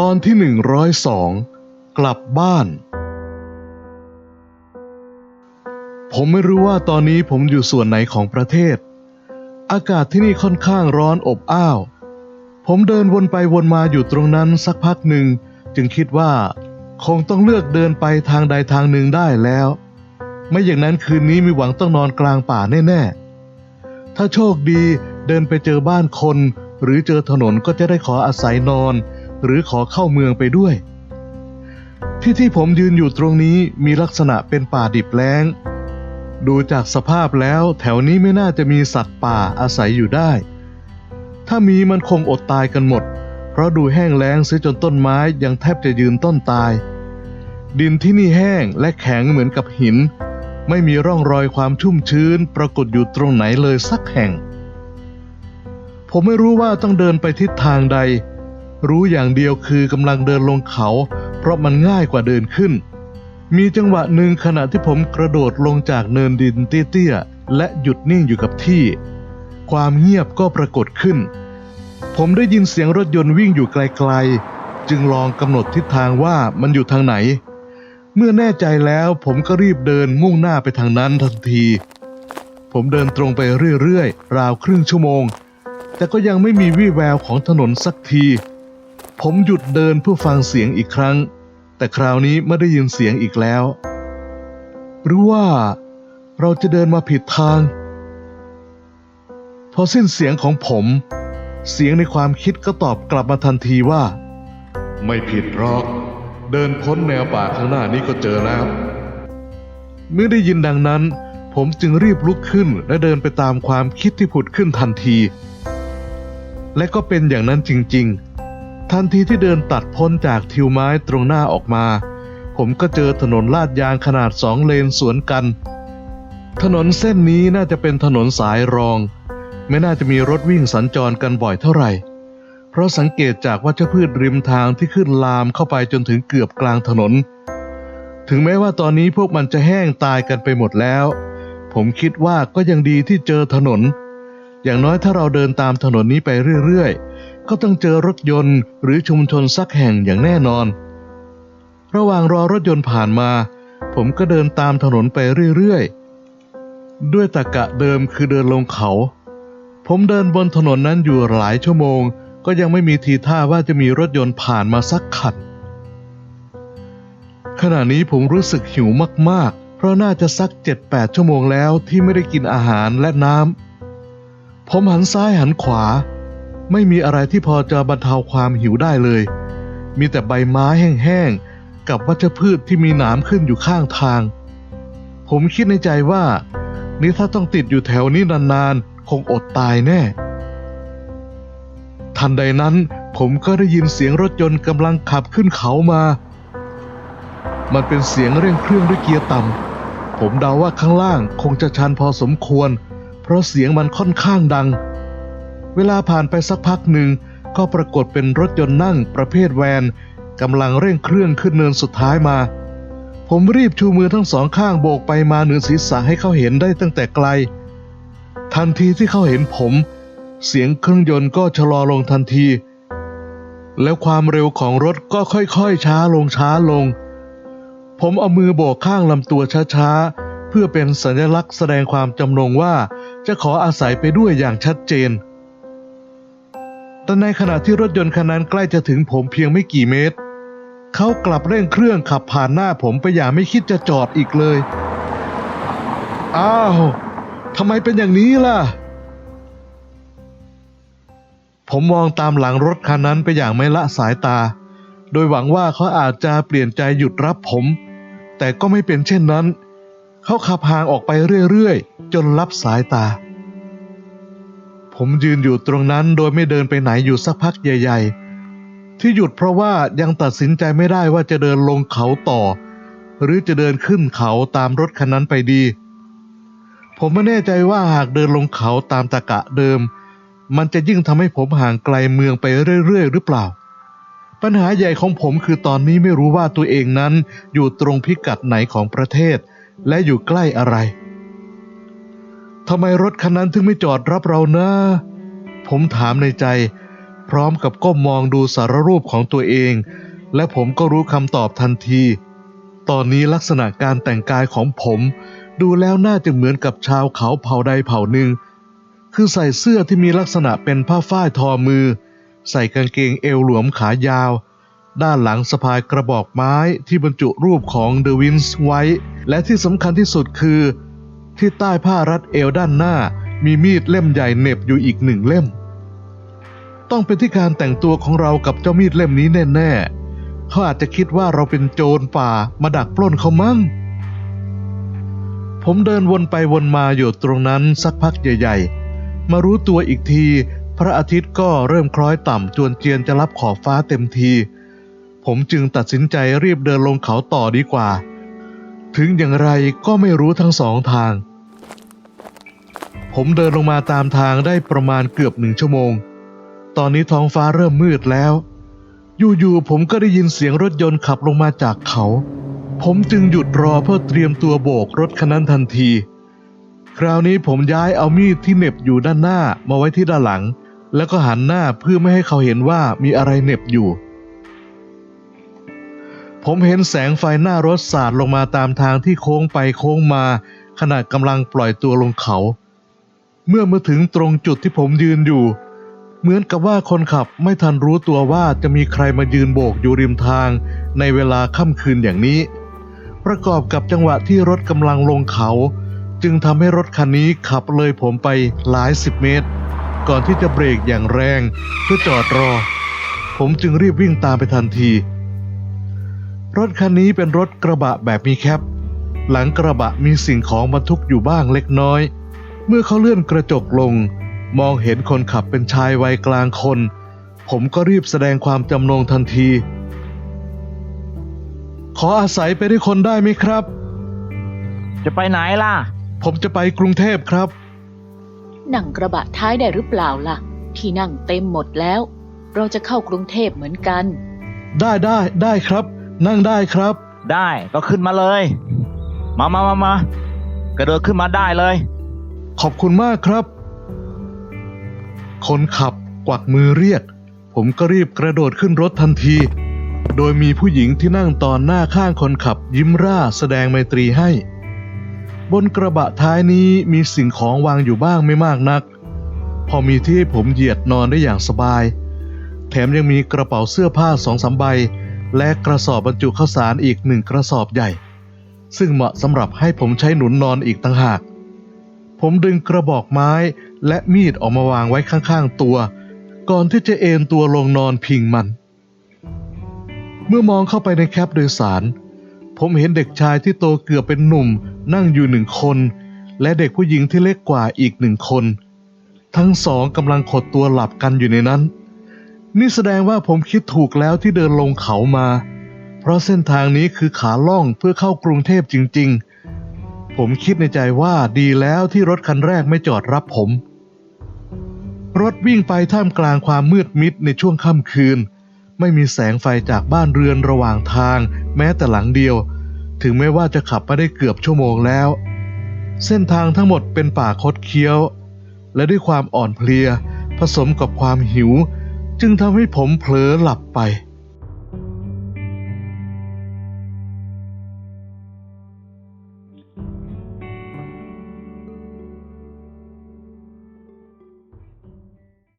ตอนที่หนึ่งร้อยสองกลับบ้าน ผมไม่รู้ว่าตอนนี้ผมอยู่ส่วนไหนของประเทศ อากาศที่นี่ค่อนข้างร้อนอบอ้าว ผมเดินวนไปวนมาอยู่ตรงนั้นสักพักหนึ่ง จึงคิดว่า คงต้องเลือกเดินไปทางใดทางหนึ่งได้แล้ว ไม่อย่างนั้นคืนนี้มีหวังต้องนอนกลางป่าแน่ๆ ถ้าโชคดีเดินไปเจอบ้านคน หรือเจอถนนก็จะได้ขออาศัยนอน หรือขอเข้าเมืองไปด้วย ที่ที่ผมยืนอยู่ตรงนี้มีลักษณะเป็นป่าดิบแล้ง ดูจากสภาพแล้วแถวนี้ไม่น่าจะมีสัตว์ป่าอาศัยอยู่ได้ ถ้ามีมันคงอดตายกันหมด เพราะดูแห้งแล้งเสียจนต้นไม้ยังแทบจะยืนต้นตาย ดินที่นี่แห้งและแข็งเหมือนกับหิน ไม่มีร่องรอยความชุ่มชื้น ปรากฏอยู่ตรงไหนเลยสักแห่งผมไม่รู้ว่าต้องเดินไปทิศทางใด รู้อย่างเดียวคือกำลังเดินลงเขา เพราะมันง่ายกว่าเดินขึ้น มีจังหวะหนึ่งขณะที่ผมกระโดดลงจากเนินดินเตี้ยๆและหยุดนิ่งอยู่กับที่ ความเงียบก็ปรากฏขึ้น ผมได้ยินเสียงรถยนต์วิ่งอยู่ไกลๆ จึงลองกำหนดทิศทางว่ามันอยู่ทางไหน เมื่อแน่ใจแล้วผมก็รีบเดินมุ่งหน้าไปทางนั้นทันที ผมเดินตรงไปเรื่อยๆ ราวครึ่งชั่วโมงแต่ก็ยังไม่มีวี่แววของถนนสักที ผมหยุดเดินเพื่อฟังเสียงอีกครั้ง แต่คราวนี้ไม่ได้ยินเสียงอีกแล้ว หรือว่าเราจะเดินมาผิดทาง พอสิ้นเสียงของผม เสียงในความคิดก็ตอบกลับมาทันทีว่า ไม่ผิดหรอกเดินพ้นแนวป่าข้างหน้านี้ก็เจอแล้ว เมื่อได้ยินดังนั้น ผมจึงรีบลุกขึ้นและเดินไปตามความคิดที่ผุดขึ้นทันที และก็เป็นอย่างนั้นจริง ๆ ทันทีที่เดินตัดพ้นจากทิวไม้ตรงหน้าออกมา ผมก็เจอถนนลาดยางขนาดสองเลนสวนกัน ถนนเส้นนี้น่าจะเป็นถนนสายรอง ไม่น่าจะมีรถวิ่งสัญจรกันบ่อยเท่าไหร่ เพราะสังเกตจากวัชพืชริมทางที่ขึ้นลามเข้าไปจนถึงเกือบกลางถนน ถึงแม้ว่าตอนนี้พวกมันจะแห้งตายกันไปหมดแล้ว ผมคิดว่าก็ยังดีที่เจอถนน อย่างน้อยถ้าเราเดินตามถนนนี้ไปเรื่อยๆ ก็ต้องเจอรถยนต์หรือชุมชนสักแห่งอย่างแน่นอน ระหว่างรอรถยนต์ผ่านมา ผมก็เดินตามถนนไปเรื่อยๆ ด้วยตะกะเดิมคือเดินลงเขา ผมเดินบนถนนนั้นอยู่หลายชั่วโมง ก็ยังไม่มีทีท่าว่าจะมีรถยนต์ผ่านมาสักคันขณะนี้ผมรู้สึกหิวมากๆ เพราะน่าจะสัก 7-8 ชั่วโมงแล้วที่ไม่ได้กินอาหารและน้ำผมหันซ้ายหันขวา ไม่มีอะไรที่พอจะบรรเทาความหิวได้เลย มีแต่ใบไม้แห้งๆ กับวัชพืชที่มีหนามขึ้นอยู่ข้างทาง ผมคิดในใจว่า นี่ถ้าต้องติดอยู่แถวนี้นานๆ คงอดตายแน่ ทันใดนั้นผมก็ได้ยินเสียงรถยนต์กำลังขับขึ้นเขามา มันเป็นเสียงเร่งเครื่องด้วยเกียร์ต่ำ ผมเดาว่าข้างล่างคงจะชันพอสมควร เพราะเสียงมันค่อนข้างดัง เวลาผ่านไปสักพักหนึ่ง ก็ปรากฏเป็นรถยนต์นั่งประเภทแวนกำลังเร่งเครื่องขึ้นเนินสุดท้ายมา ผมรีบชูมือทั้งสองข้างโบกไปมาเหนือศีรษะให้เขาเห็นได้ตั้งแต่ไกล ทันทีที่เขาเห็นผม เสียงเครื่องยนต์ก็ชะลอลงทันที แล้วความเร็วของรถก็ค่อยๆ ช้าลงช้าลง ผมเอามือโบกข้างลำตัวช้าๆ เพื่อเป็นสัญลักษณ์แสดงความจำนงว่าจะขออาศัยไปด้วยอย่างชัดเจน แต่ในขณะที่รถยนต์คันนั้นใกล้จะถึงผมเพียงไม่กี่เมตร เขากลับเร่งเครื่องขับผ่านหน้าผมไปอย่างไม่คิดจะจอดอีกเลย อ้าวทำไมเป็นอย่างนี้ล่ะ ผมมองตามหลังรถคันนั้นไปอย่างไม่ละสายตา โดยหวังว่าเขาอาจจะเปลี่ยนใจหยุดรับผม แต่ก็ไม่เป็นเช่นนั้น เขาขับห่างออกไปเรื่อยๆ จนลับสายตา ผมยืนอยู่ตรงนั้นโดยไม่เดินไปไหนอยู่สักพักใหญ่ ๆ ที่หยุดเพราะว่ายังตัดสินใจไม่ได้ว่าจะเดินลงเขาต่อ หรือจะเดินขึ้นเขาตามรถคันนั้นไปดี ผมไม่แน่ใจว่าหากเดินลงเขาตามตะกะเดิม มันจะยิ่งทำให้ผมห่างไกลเมืองไปเรื่อยๆหรือเปล่า ปัญหาใหญ่ของผมคือตอนนี้ไม่รู้ว่าตัวเองนั้นอยู่ตรงพิกัดไหนของประเทศ และอยู่ใกล้อะไร ทำไมรถคันนั้นถึงไม่จอดรับเรานะ ผมถามในใจ พร้อมกับก้มมองดูสารรูปของตัวเอง และผมก็รู้คำตอบทันที ตอนนี้ลักษณะการแต่งกายของผม ดูแล้วน่าจะเหมือนกับชาวเขาเผ่าใดเผ่าหนึ่ง คือใส่เสื้อที่มีลักษณะเป็นผ้าฝ้ายทอมือ ใส่กางเกงเอวหลวมขายาวด้านหลังสะพายกระบอกไม้ที่บรรจุรูปของเดวินส์ไว้ และที่สำคัญที่สุดคือ ที่ใต้ผ้ารัดเอวด้านหน้ามีมีดเล่มใหญ่เหน็บอยู่อีกหนึ่งเล่ม ต้องเป็นที่การแต่งตัวของเรากับเจ้ามีดเล่มนี้แน่ๆเขาอาจจะคิดว่าเราเป็นโจรป่ามาดักปล้นเขามั่ง ผมเดินวนไปวนมาอยู่ตรงนั้นสักพักใหญ่ ๆ มารู้ตัวอีกที พระอาทิตย์ก็เริ่มคล้อยต่ำจวนเจียนจะรับขอบฟ้าเต็มที ผมจึงตัดสินใจรีบเดินลงเขาต่อดีกว่า ถึงอย่างไรก็ไม่รู้ทั้งสองทาง ผมเดินลงมาตามทางได้ประมาณเกือบหนึ่งชั่วโมง ตอนนี้ท้องฟ้าเริ่มมืดแล้ว อยู่ๆผมก็ได้ยินเสียงรถยนต์ขับลงมาจากเขา ผมจึงหยุดรอเพื่อเตรียมตัวโบกรถคันนั้นทันที คราวนี้ผมย้ายเอามีดที่เหน็บอยู่ด้านหน้ามาไว้ที่ด้านหลัง แล้วก็หันหน้าเพื่อไม่ให้เขาเห็นว่ามีอะไรเหน็บอยู่ ผมเห็นแสงไฟหน้ารถสาดลงมาตามทางที่โค้งไปโค้งมา ขณะกำลังปล่อยตัวลงเขา เมื่อมาถึงตรงจุดที่ผมยืนอยู่ เหมือนกับว่าคนขับไม่ทันรู้ตัวว่าจะมีใครมายืนโบกอยู่ริมทาง ในเวลาค่ำคืนอย่างนี้ ประกอบกับจังหวะที่รถกำลังลงเขา จึงทำให้รถคันนี้ขับเลยผมไปหลายสิบเมตร ก่อนที่จะเบรกอย่างแรง เพื่อจอดรอ ผมจึงรีบวิ่งตามไปทันที รถคันนี้เป็นรถกระบะแบบมีแคป หลังกระบะมีสิ่งของบรรทุกอยู่บ้างเล็กน้อย เมื่อเขาเลื่อนกระจกลง มองเห็นคนขับเป็นชายวัยกลางคน ผมก็รีบแสดงความจำนงทันที ขออาศัยไปด้วยคนได้ไหมครับ จะไปไหนล่ะ ผมจะไปกรุงเทพครับ นั่งกระบะท้ายได้หรือเปล่าล่ะ ที่นั่งเต็มหมดแล้ว เราจะเข้ากรุงเทพเหมือนกัน ได้ได้ได้ครับ นั่งได้ครับ ได้ก็ขึ้นมาเลย มามามามากระโดดขึ้นมาได้เลย ขอบคุณมากครับ คนขับกวักมือเรียก ผมก็รีบกระโดดขึ้นรถทันที โดยมีผู้หญิงที่นั่งตอนหน้าข้างคนขับยิ้มร่าแสดงไมตรีให้ บนกระบะท้ายนี้มีสิ่งของวางอยู่บ้างไม่มากนัก พอมีที่ให้ผมเหยียดนอนได้อย่างสบาย แถมยังมีกระเป๋าเสื้อผ้าสองสามใบ และกระสอบบรรจุข้าวสารอีกหนึ่งกระสอบใหญ่ ซึ่งเหมาะสำหรับให้ผมใช้หนุนนอนอีกต่างหาก ผมดึงกระบอกไม้และมีดออกมาวางไว้ข้างๆตัว ก่อนที่จะเอนตัวลงนอนพิงมัน เมื่อมองเข้าไปในแคปโดยสาร ผมเห็นเด็กชายที่โตเกือบเป็นหนุ่มนั่งอยู่หนึ่งคน และเด็กผู้หญิงที่เล็กกว่าอีกหนึ่งคน ทั้งสองกำลังขดตัวหลับกันอยู่ในนั้น นี่แสดงว่าผมคิดถูกแล้วที่เดินลงเขามา เพราะเส้นทางนี้คือขาล่องเพื่อเข้ากรุงเทพจริง ๆ ผมคิดในใจว่าดีแล้วที่รถคันแรกไม่จอดรับผม รถวิ่งไปท่ามกลางความมืดมิดในช่วงค่ำคืน ไม่มีแสงไฟจากบ้านเรือนระหว่างทาง แม้แต่หลังเดียว ถึงแม้ว่าจะขับมาได้เกือบชั่วโมงแล้ว เส้นทางทั้งหมดเป็นป่าคดเคี้ยว และด้วยความอ่อนเพลีย ผสมกับความหิว จึงทำให้ผมเผลอหลับไป